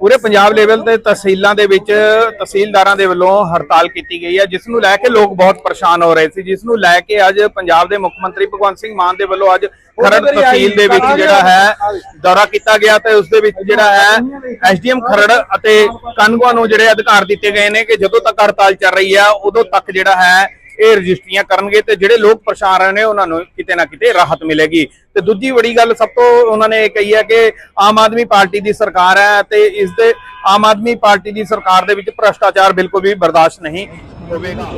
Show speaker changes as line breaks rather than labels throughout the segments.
ਪੂਰੇ ਪੰਜਾਬ ਲੈਵਲ ਤੇ ਤਹਿਸੀਲਾਂ ਦੇ ਵਿੱਚ ਤਹਿਸੀਲਦਾਰਾਂ ਦੇ ਵੱਲੋਂ ਹੜਤਾਲ ਕੀਤੀ ਗਈ ਹੈ ਜਿਸ ਨੂੰ ਲੈ ਕੇ ਲੋਕ ਬਹੁਤ ਪਰੇਸ਼ਾਨ ਹੋ ਰਹੇ ਸੀ ਜਿਸ ਨੂੰ ਲੈ ਕੇ ਅੱਜ ਪੰਜਾਬ ਦੇ ਮੁੱਖ ਮੰਤਰੀ ਭਗਵੰਤ ਸਿੰਘ ਮਾਨ ਦੇ ਵੱਲੋਂ ਅੱਜ ਖਰੜ ਤਹਿਸੀਲ ਦੇ ਵਿੱਚ ਜਿਹੜਾ ਹੈ ਦੌਰਾ ਕੀਤਾ ਗਿਆ ਤੇ ਉਸ ਦੇ ਵਿੱਚ ਜਿਹੜਾ ਹੈ ਐਸਡੀਐਮ ਖਰੜ ਅਤੇ ਕਾਨੂੰਗੋਆਂ ਨੂੰ ਜਿਹੜੇ ਅਧਿਕਾਰ ਦਿੱਤੇ ਗਏ ਨੇ ਕਿ ਜਦੋਂ ਤੱਕ ਹੜਤਾਲ ਚੱਲ ਰਹੀ ਹੈ ਉਦੋਂ ਤੱਕ ਜਿਹੜਾ ਹੈ ਇਹ ਰਜਿਸਟਰੀਆਂ ਕਰਨਗੇ ਤੇ ਜਿਹੜੇ ਲੋਕ ਪਰੇਸ਼ਾਨ ਰਹੇ ਨੇ ਉਹਨਾਂ ਨੂੰ ਕਿਤੇ ਨਾ ਕਿਤੇ ਰਾਹਤ ਮਿਲੇਗੀ। ਤੇ ਦੂਜੀ ਵੱਡੀ ਗੱਲ ਸਭ ਤੋਂ ਉਹਨਾਂ ਨੇ ਇਹ ਕਹੀ ਹੈ ਕਿ ਆਮ ਆਦਮੀ ਪਾਰਟੀ ਦੀ ਸਰਕਾਰ ਹੈ ਤੇ ਇਸ ਦੇ ਆਮ ਆਦਮੀ ਪਾਰਟੀ ਦੀ ਸਰਕਾਰ ਦੇ ਵਿੱਚ ਭ੍ਰਸ਼ਟਾਚਾਰ ਬਿਲਕੁਲ ਵੀ ਬਰਦਾਸ਼ਤ ਨਹੀਂ ਹੋਵੇਗਾ।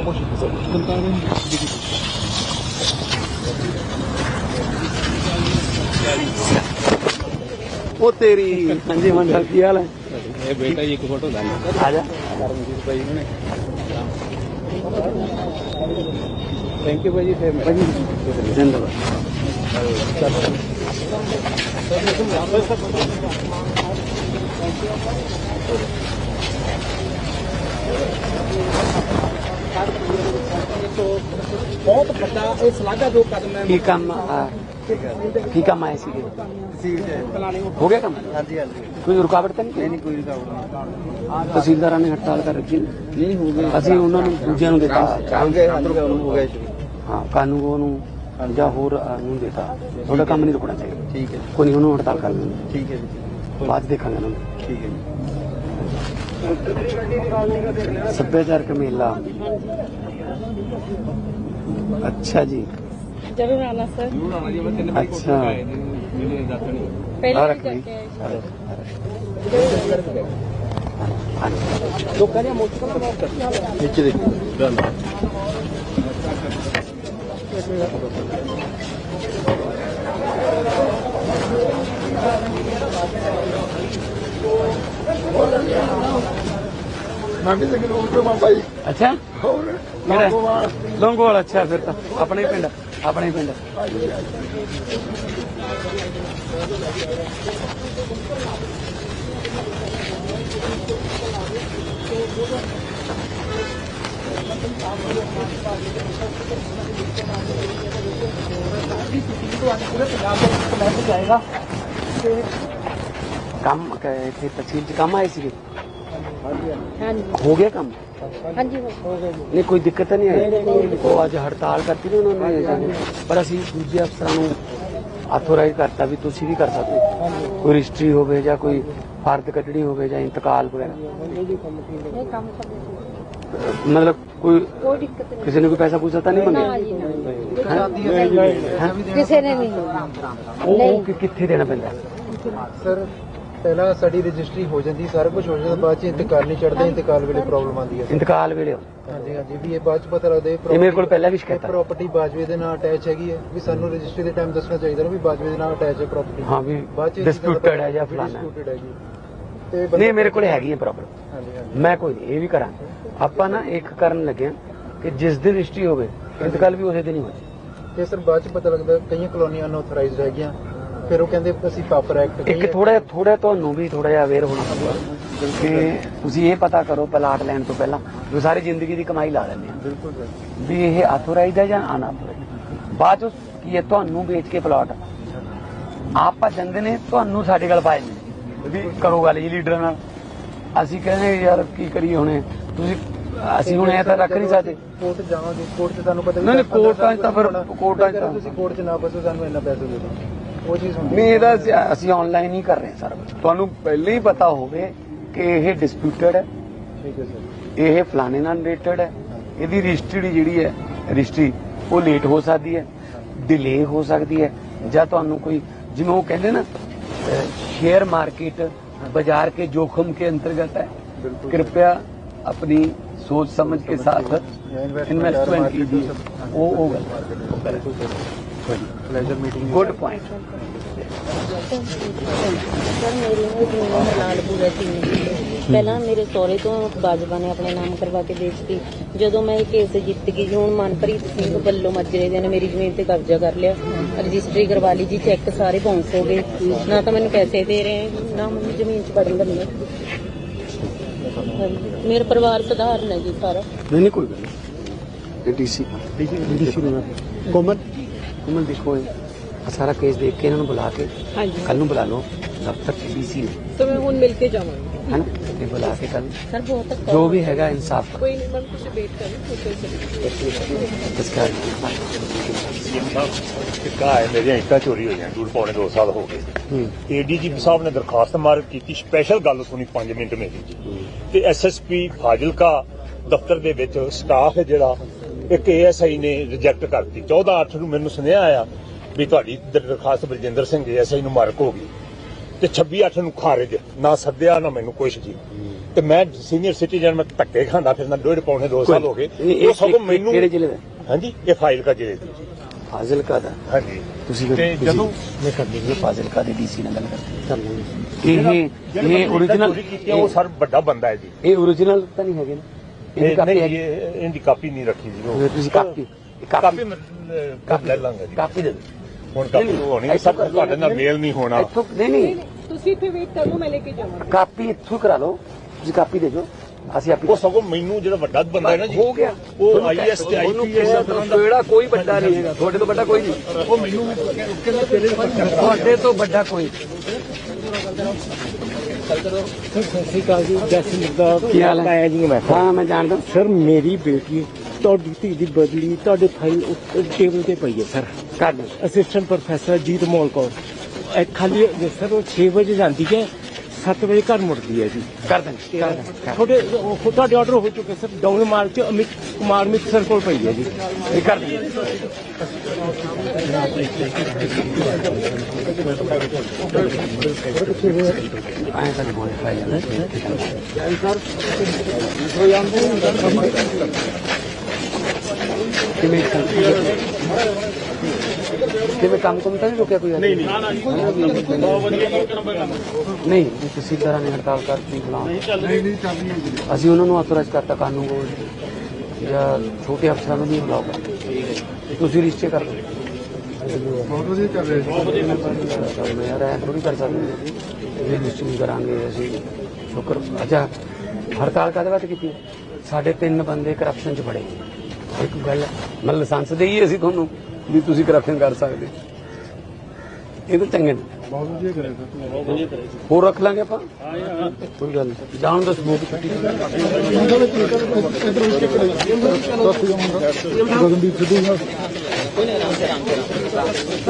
ਉਹ ਤੇਰੀ
ਹਾਂਜੀ ਮੰਡਾ ਕੀ ਹਾਲ ਹੈ?
ਇਹ ਬੇਟਾ ਜੀ ਇੱਕ ਫੋਟੋ ਲੈ
ਆ ਜਾ।
ਕਰਮਜੀਤ ਭਾਈ ਨੇ ਥੈਂਕ ਯੂ ਭਾਈ ਜੀ ਫਿਰ ਮੈਂ
ਜਿੰਦਾਬਾਦ
ਬਹੁਤ ਵੱਡਾ ਇਹ ਸਲਾਘਾ ਜੋ ਕਦਮ ਹੈ
ਕੀ ਕੰਮ ਆ ਕੀ ਕੰਮ ਆਏ ਸੀਗੇ ਹੋ ਗਿਆ ਕੰਮ
ਹਾਂਜੀ ਹਾਂਜੀ
ਕੋਈ ਰੁਕਾਵਟ ਤਾਂ ਨਹੀਂ
ਨਹੀਂ ਕੋਈ ਰੁਕਾਵਟ
ਤਹਿਸੀਲਦਾਰਾਂ ਨੇ ਹੜਤਾਲ ਕਰ ਰੱਖੀ
ਨਹੀਂ ਹੋ ਗਈ
ਅਸੀਂ ਉਹਨਾਂ ਨੂੰ ਦੂਜਿਆਂ ਨੂੰ ਦਿੱਤਾ।
ਕਾਨੂੰਗੋ ਨੂੰ ਹੋ ਗਿਆ
ਹਾਂ ਕਾਨੂੰਗੋ ਨੂੰ ਜਾਂ ਹੋਰ ਨੂੰ ਦਿੱਤਾ। ਤੁਹਾਡਾ ਕੰਮ ਨਹੀਂ ਰੁਕਣਾ ਚਾਹੀਦਾ।
ਠੀਕ ਹੈ
ਕੋਈ ਨਹੀਂ ਉਹਨੂੰ ਹੜਤਾਲ ਕਰ ਲੈਂਦੇ।
ਠੀਕ ਹੈ ਜੀ।
ਬਾਅਦ ਦੇਖਾਂਗੇ ਉਹਨਾਂ
ਠੀਕ ਹੈ ਜੀ।
ਸੱਭਿਆਚਾਰਕ ਮੇਲਾ। ਅੱਛਾ ਜੀ।
ਜਰੂਰ
ਆਣਾ
ਸਰ।
ਜਰੂਰ
ਆਣਾ
ਜੀ ਮੈਂ
ਤਿੰਨ ਵਾਰੀ
ਕੋਸ਼ਿਸ਼ ਮੇਰੇ ਦਾਤਣੀ
ਪਹਿਲਾਂ ਵੀ ਕਰਕੇ ਆਏ ਤੋਂ ਮੈਂ ਭਾਈ
ਅੱਛਾ? ਹੋਰ? ਅੱਛਾ ਫਿਰ ਤਾਂ। ਆਪਣੇ ਪਿੰਡ ਆਪਣੇ ਪਿੰਡ। ਕੰਮ ਕ- ਇੱਥੇ ਤਹਿਸੀਲ 'ਚ ਕੰਮ ਆਏ ਸੀਗੇ?
ਹਾਂਜੀ।
ਹੋ ਗਿਆ ਕੰਮ?
ਹਾਂਜੀ ਹੋ ਗਿਆ। ਜੀ
ਨਹੀਂ ਕੋਈ ਦਿੱਕਤ ਤਾਂ ਨਹੀਂ ਆਈ? ਉਹ ਅੱਜ ਹੜਤਾਲ ਕਰਤੀ ਨਾ ਉਹਨਾਂ ਨੇ। ਪਰ ਅਸੀਂ ਦੂਜੇ ਅਫਸਰਾਂ ਨੂੰ ਆਥੋਰਾਈਜ਼ ਕਰਤਾ ਵੀ ਤੁਸੀਂ ਵੀ ਕਰ ਸਕਦੇ ਕੋਈ ਰਜਿਸਟਰੀ ਹੋਵੇ ਜਾਂ ਕੋਈ ਫਰਦ ਕੱਢਣੀ ਹੋਵੇ ਜਾਂ ਇੰਤਕਾਲ ਵਗੈਰਾ। ਮਤਲਬ ਕੋਈ ਕਿਸੇ ਨੇ ਕੋਈ ਪੈਸਾ ਪੂਸਾ ਨਹੀਂ ਮੰਗਿਆ?
ਕਿਸੇ ਨੇ ਨਹੀਂ।
ਉਹ ਕਿ- ਕਿੱਥੇ ਦੇਣਾ ਪੈਂਦਾ?
ਸਰ ਪਹਿਲਾਂ ਸਾਡੀ ਰਜਿਸਟਰੀ ਹੋ ਜਾਂਦੀ ਸਾਰਾ ਕੁਝ ਹੋ ਜਾਂਦਾ ਬਾਅਦ ਚ ਇੰਤਕਾਲ ਨਹੀਂ ਚੜਦਾ ਇੰਤਕਾਲ ਵੇਲੇ ਪ੍ਰੋਬਲਮ ਆਉਂਦੀ ਹੈ
ਇੰਤਕਾਲ ਵੇਲੇ।
ਹਾਂਜੀ ਹਾਂਜੀ ਵੀ ਇਹ ਬਾਅਦ ਚ ਪਤਾ ਲੱਗਦਾ
ਇਹ ਮੇਰੇ ਕੋਲ ਪਹਿਲਾਂ ਵੀ ਸ਼ਿਕਾਇਤ ਆ।
ਪ੍ਰਾਪਰਟੀ ਬਾਜਵੇ ਦੇ ਨਾਲ ਅਟੈਚ ਹੈਗੀ ਹੈ। ਵੀ ਸਾਨੂੰ ਰਜਿਸਟਰੀ ਦੇ ਟਾਈਮ ਦੱਸਣਾ ਚਾਹੀਦਾ ਨਾ ਵੀ ਬਾਜਵੇ ਦੇ ਨਾਲ ਅਟੈਚ ਹੈ ਪ੍ਰਾਪਰਟੀ
ਹਾਂ ਵੀ
ਬਾਅਦ ਚ
ਡਿਸਪਿਊਟਡ ਹੈ ਜਾਂ ਫਲਾਣਾ
ਡਿਸਪਿਊਟਡ ਹੈਗੀ। ਤੇ ਬੰਦਾ-
ਨਹੀਂ ਮੇਰੇ ਕੋਲ ਹੈਗੀ ਹੈ ਪ੍ਰੋਬਲਮ
ਹਾਂਜੀ ਹਾਂਜੀ।
ਮੈਂ ਕੋਈ ਨਹੀਂ ਇਹ ਵੀ ਕਰਾਂ ਆਪਾਂ ਨਾ ਇੱਕ ਕਰਨ ਲੱਗੇ ਹਾਂ ਕਿ ਜਿਸ ਦਿਨ ਰਜਿਸਟਰੀ ਹੋਵੇ ਇੰਤਕਾਲ ਵੀ ਉਸੇ ਦਿਨ ਹੀ ਹੋ ਜਾਏ
ਤੇ ਸਰ ਬਾਅਦ ਚ ਪਤਾ ਲੱਗਦਾ ਕਈਆਂ ਕਲੋਨੀਆਂ ਅਨਆਥੋਰਾਈਜ਼ਡ ਹੈਗੀਆਂ ਫਿਰ ਉਹ ਕਹਿੰਦੇ ਅਸੀਂ ਪਾਪਰ ਐਕਟ
ਇੱਕ ਥੋੜਾ ਥੋੜਾ ਤੁਹਾਨੂੰ ਵੀ ਥੋੜਾ ਜਿਹਾ ਅਵੇਅਰ ਹੋਣਾ ਪਊਗਾ ਕਿ ਤੁਸੀਂ ਇਹ ਪਤਾ ਕਰੋ ਪਲਾਟ ਲੈਣ ਤੋਂ ਪਹਿਲਾਂ ਜੋ ਸਾਰੀ ਜ਼ਿੰਦਗੀ ਦੀ ਕਮਾਈ ਲਾ ਲੈਂਦੇ ਆ
ਬਿਲਕੁਲ
ਵੀ ਇਹ ਆਥੋਰਾਈਜ਼ਡ ਹੈ ਜਾਂ ਅਨਆਥੋਰਾਈਜ਼ਡ ਬਾਅਦ ਚ ਕੀ ਹੈ ਤੁਹਾਨੂੰ ਵੇਚ ਕੇ ਪਲਾਟ ਆਪ ਭੱਜਦੇ ਨੇ ਤੁਹਾਨੂੰ ਸਾਡੇ ਕੋਲ ਪਾਏ ਨੇ। ਵੀ ਕਰੋ ਗੱਲ ਜੀ ਲੀਡਰਾਂ ਨਾਲ। ਅਸੀਂ ਕਹਿੰਦੇ ਯਾਰ ਕੀ ਕਰੀਏ ਹੁਣੇ? ਤੁਸੀਂ ਅਸੀਂ ਹੁਣ ਇਹ ਤਾਂ ਰੱਖ ਨਹੀਂ ਸਕਦੇ।
ਕੋਰਟ ਜਾਵਾਂਗੇ। ਕੋਰਟ 'ਚ ਤੁਹਾਨੂੰ ਪਤਾ
ਨਹੀਂ, ਕੋਰਟਾਂ 'ਚ ਤਾਂ ਫਿਰ-। ਕੋਰਟਾਂ 'ਚ ਤਾਂ-
ਤੁਸੀਂ ਕੋਰਟ 'ਚ ਨਾ ਫਸੋ ਸਾਨੂੰ ਇੰਨਾ ਪੈਸੇ ਦੇ ਦਿਓ। ਉਹ ਚੀਜ਼ ਹੁੰਦੀ
ਨਹੀਂ ਇਹਦਾ ਅਸੀਂ- ਅਸੀਂ ਆਨਲਾਈਨ ਹੀ ਕਰ ਰਹੇ ਹਾਂ ਸਾਰਾ ਕੁਛ। ਤੁਹਾਨੂੰ ਪਹਿਲਾਂ ਹੀ ਪਤਾ ਹੋਵੇ ਕਿ ਇਹ ਡਿਸਪਿਊਟਡ ਹੈ
ਠੀਕ ਹੈ ਸਰ
ਇਹ ਫਲਾਣੇ ਨਾਲ ਰਿਲੇਟਡ ਹੈ ਇਹਦੀ ਰਜਿਸਟਰੀ ਜਿਹੜੀ ਹੈ ਰਜਿਸਟਰੀ ਉਹ ਲੇਟ ਹੋ ਸਕਦੀ ਹੈ ਡਿਲੇ ਹੋ ਸਕਦੀ ਹੈ ਜਾਂ ਤੁਹਾਨੂੰ ਕੋਈ ਜਿਵੇਂ ਉਹ ਕਹਿੰਦੇ ਨਾ शेयर मार्केट बाजार के जोखिम के अंतर्गत है
बिल्कुल।
कृपया अपनी सोच समझ के साथ
investment
इन्वेस्टमेंट
market
कीजिए
सब-
वो वो गलत है
ਨਾ ਪਹਿਲਾਂ ਮੇਰੇ ਸਹੁਰੇ ਤੋਂ ਬਾਜਵਾ ਨੇ ਆਪਣੇ ਨਾਮ ਕਰਵਾ ਕੇ ਵੇਚਤੀ ਜਦੋਂ ਮੈਂ ਇਹ ਕੇਸ ਜਿੱਤ ਗਈ ਜੀ, ਮਨਪ੍ਰੀਤ ਸਿੰਘ ਵੱਲੋਂ ਮੱਜਰੇ ਦੇ ਨੇ ਮੇਰੀ ਜ਼ਮੀਨ ਤੇ ਕਬਜ਼ਾ ਕਰ ਲਿਆ। ਰਜਿਸਟਰੀ ਕਰਵਾ ਲਈ ਜੀ ਚੈੱਕ ਸਾਰੇ ਬਾਉਂਸ ਹੋ ਗਏ। ਨਾ ਤਾਂ ਮੈਨੂੰ ਪੈਸੇ ਦੇ ਰਹੇ ਨਾ ਮੈਨੂੰ ਜ਼ਮੀਨ 'ਚ ਵੜਨ ਦਿੰਦੇ ਹਾਂਜੀ। ਮੇਰਾ ਪਰਿਵਾਰ ਸਧਾਰਨ ਹੈ ਜੀ ਸਾਰਾ।
ਨਹੀਂ ਨਹੀਂ ਕੋਈ ਗੱਲ ਨਹੀਂ। ਡੀਸੀ ਡੀਸੀ ਉਮਰ ਦੇਖੋ ਇਹ ਸਾਰਾ ਕੇਸ ਦੇਖ ਕੇ ਇਹਨਾਂ ਨੂੰ ਬੁਲਾ ਕੇ
ਹਾਂਜੀ।
ਕੱਲ ਨੂੰ ਬੁਲਾ ਲਓ ਦਫ਼ਤਰ ਡੀਸੀ ਨੂੰ।
ਤਾਂ ਮੈਂ ਹੁਣ ਮਿਲ ਕੇ ਜਾਵਾਂਗੀ।
ਹੈ ਬੁਲਾ ਕੇ ਕੱਲ
ਸਰ ਬਹੁਤ ਤੱਕ
ਜੋ ਵੀ ਹੈਗਾ ਇਨਸਾਫ
ਕੋਈ ਨਹੀਂ ਮੈਂ ਤੁਸੀਂ ਵੇਟ ਕਰੋ ਕੋਈ ਸਰ।
ਇਸ ਕਰ
ਸੀਐਮ ਸਾਹਿਬ ਕਿਹਾ ਹੈ ਮੇਰੀਆਂ ਇੱਟਾਂ ਚੋਰੀ ਹੋਈਆਂ ਦੂਰ ਪੌਣੇ 2 ਸਾਲ ਹੋ ਗਏ। ਏਡੀਜੀਪੀ ਸਾਹਿਬ ਨੇ ਦਰਖਾਸਤ ਮਾਰ ਕੀਤੀ ਸਪੈਸ਼ਲ ਗੱਲ ਸੁਣੀ 5 ਮਿੰਟ ਮੇਰੀ। ਤੇ ਐਸਐਸਪੀ ਫਾਜ਼ਿਲਕਾ ਦਫ਼ਤਰ ਦੇ ਵਿੱਚ ਸਟਾਫ ਹੈ ਜਿਹੜਾ ਇੱਕ ਏਐਸਆਈ ਨੇ ਰਿਜੈਕਟ ਕਰਤੀ। 14 8 ਨੂੰ ਮੈਨੂੰ ਸੁਨੇਹਾ ਆਇਆ ਵੀ ਤੁਹਾਡੀ ਦਰਖਾਸਤ ਬਲਜਿੰਦਰ ਸਿੰਘ ਏਐਸਆਈ ਨੂੰ ਮਾਰਕ ਹੋ ਗਈ। ਤੇ 26 8 ਨੂੰ ਖਾਰਜ ਨਾ ਸੱਦਿਆ ਨਾ ਮੈਨੂੰ ਕੁਛ ਜੀ। ਤੇ ਮੈਂ ਸੀਨੀਅਰ ਸਿਟੀਜ਼ਨ ਮੈਂ ਧੱਕੇ ਖਾਂਦਾ ਫਿਰਦਾ ਡੇਢ ਪੌਣੇ 2 ਸਾਲ ਹੋ ਗਏ।
ਇਹ
ਸਭ ਮੈਨੂੰ
ਕਿਹੜੇ ਜ਼ਿਲ੍ਹੇ ਦਾ?
ਹਾਂਜੀ ਇਹ ਫਾਜ਼ਿਲਕਾ ਜ਼ਿਲ੍ਹੇ ਦੀ।
ਫਾਜ਼ਿਲਕਾ ਦਾ?
ਹਾਂਜੀ।
ਤੁਸੀਂ
ਤੇ ਜਦੋਂ
ਮੈਂ ਕਰ ਦਿੰਦੇ ਫਾਜ਼ਿਲਕਾ ਦੇ ਡੀਸੀ ਨਾਲ ਗੱਲ ਕਰਦੇ। ਇਹ ਇਹ
ਆ, ਉਹ ਸਰ ਵੱਡਾ ਬੰਦਾ ਹੈ ਜੀ।
ਇਹ ਓਰੀਜਨਲ ਤਾਂ ਨਹੀਂ ਹੈਗੇ ਨਾ। ਹੈਗੀ।
ਇਹ ਇਹਦੀ ਕਾਪੀ ਨਹੀਂ ਰੱਖੀ ਜੀ ਉਹ।
ਫਿਰ ਤੁਸੀਂ ਕਾਪੀ
ਕਾਪੀ।
ਕਾਪੀ
ਲੈ ਲਾਂਗਾ ਜੀ।
ਕਾਪੀ ਦੇ ਦਿਓ
ਹੁਣ ਕਾਪੀ ਹੋਣੀ ਸਭ ਤੁਹਾਡੇ ਨਾਲ ਮੇਲ ਨਹੀਂ ਹੋਣਾ।
ਇੱਥੋਂ ਨਹੀਂ ਨਹੀਂ।
ਤੁਸੀਂ ਇੱਥੇ ਵੇਟ ਕਰੋ ਮੈਂ ਲੈ ਕੇ ਜਾਵਾਂਗੀ।
ਕਾਪੀ ਇੱਥੋਂ ਕਰਾ ਲਓ ਤੁਸੀਂ ਕਾਪੀ ਦੇ ਦਿਓ। ਅਸੀਂ ਆਪੀ
ਉਹ ਸਗੋਂ ਮੈਨੂੰ ਜਿਹੜਾ ਵੱਡਾ ਬੰਦਾ ਹੈ ਨਾ ਜੀ
ਹੋ ਗਿਆ।
ਉਹ ਆਈਐਸ ਤੇ ਆਈਪੀਐਸ ਦਾ
ਕਿਹੜਾ ਕੋਈ ਵੱਡਾ ਨਹੀਂ ਹੈਗਾ ਤੁਹਾਡੇ ਤੋਂ ਵੱਡਾ ਕੋਈ ਨਹੀਂ।
ਉਹ ਮੈਨੂੰ
ਤੁਹਾਡੇ ਤੋਂ ਵੱਡਾ ਕੋਈ
ਸਤਿ ਸ਼੍ਰੀ ਅਕਾਲ ਜੀ ਜੈਸਨ ਦਾ
ਕੀ ਹਾਲ ਹੈ?
ਆਇਆ ਜੀ ਮੈਂ
ਹਾਂ ਮੈਂ ਜਾਣਦਾ
ਸਰ ਮੇਰੀ ਬੇਟੀ ਤੁਹਾਡੀ ਧੀ ਦੀ ਬਦਲੀ ਤੁਹਾਡੇ ਫਾਈਲ ਟੇਬਲ ਤੇ ਪਈ ਹੈ ਸਰ
ਕਰ ਦਿਓ
ਅਸਿਸਟੈਂਟ ਪ੍ਰੋਫੈਸਰ ਜੀਤ ਮੋਲ ਕੌਰ ਇਹ ਖਾਲੀ ਸਰ ਉਹ 6 ਵਜੇ ਜਾਂਦੀ ਹੈ 7 ਵਜੇ ਘਰ ਮੁੜਦੀ ਹੈ ਜੀ।
ਕਰ ਦੇਣਾ।
ਤੁਹਾਡੇ ਉਹ- ਤੁਹਾਡੇ ਆਰਡਰ ਹੋ ਚੁੱਕੇ ਸਰ। ਡਾਊਨ ਮਾਰਚ ਚ ਅਮਿਤ ਕੁਮਾਰ ਮਿੱਤਰ ਕੋਲ ਪਈ ਹੈ ਜੀ।
ਇਹ ਕਰ ਦੇਣਾ। ਕਿਵੇਂ ਕੰਮ ਕੰਮ ਤਾਂ ਨਹੀਂ ਰੁਕਿਆ ਕੋਈ ਨਹੀਂ ਨਹੀਂ। ਨਹੀਂ ਕਿਸੇ ਤਰ੍ਹਾਂ ਨੇ ਹੜਤਾਲ ਕਰਤੀ ਬੁਲਾ ਨਹੀਂ ਨਹੀਂ ਅਸੀਂ ਉਹਨਾਂ ਨੂੰ ਆਥੋਰਾਈਜ਼ ਕਰਤਾ ਕਾਨੂੰਨ ਕੋਲ ਜਾਂ ਛੋਟੇ ਅਫਸਰਾਂ ਨੂੰ ਵੀ ਬੁਲਾਓ। ਤੁਸੀਂ ਰਿਸ਼ਤੇ ਕਰ ਲਓ। ਬਹੁਤ ਵਧੀਆ ਚੱਲ ਰਿਹਾ ਮੈਂ ਯਾਰ ਐਂ ਥੋੜੀ ਕਰ ਸਕਦੇ ਇਹ ਰਿਸ਼ਤੇ ਨਹੀਂ ਕਰਾਂਗੇ ਅਸੀਂ। ਸ਼ੁਕਰ। ਅੱਛਾ ਹੜਤਾਲ ਕਾਹਦੇ ਵਾਸਤੇ ਕੀਤੀ ਸਾਡੇ ਤਿੰਨ ਬੰਦੇ ਕਰਪਸ਼ਨ 'ਚ ਫੜੇ। ਇੱਕ ਗੱਲ ਹੈ, ਮੈਂ ਲਾਇਸੈਂਸ ਦੇਈਏ ਅਸੀਂ ਤੁਹਾਨੂੰ। ਵੀ ਤੁਸੀਂ ਕਰਪਸ਼ਨ ਕਰ ਸਕਦੇ ਇਹ ਤਾਂ ਚੰਗੇ ਨੇ। ਬਹੁਤ ਵਧੀਆ ਬਹੁਤ ਵਧੀਆ ਕਰੇਗਾ ਹੋਰ ਰੱਖ ਲਾਂਗੇ ਆਪਾਂ? ਕੋਈ ਗੱਲ ਨਹੀਂ। ਜਾਣ ਦੋ ਸਮੂਹ ਦੀ ਛੁੱਟੀ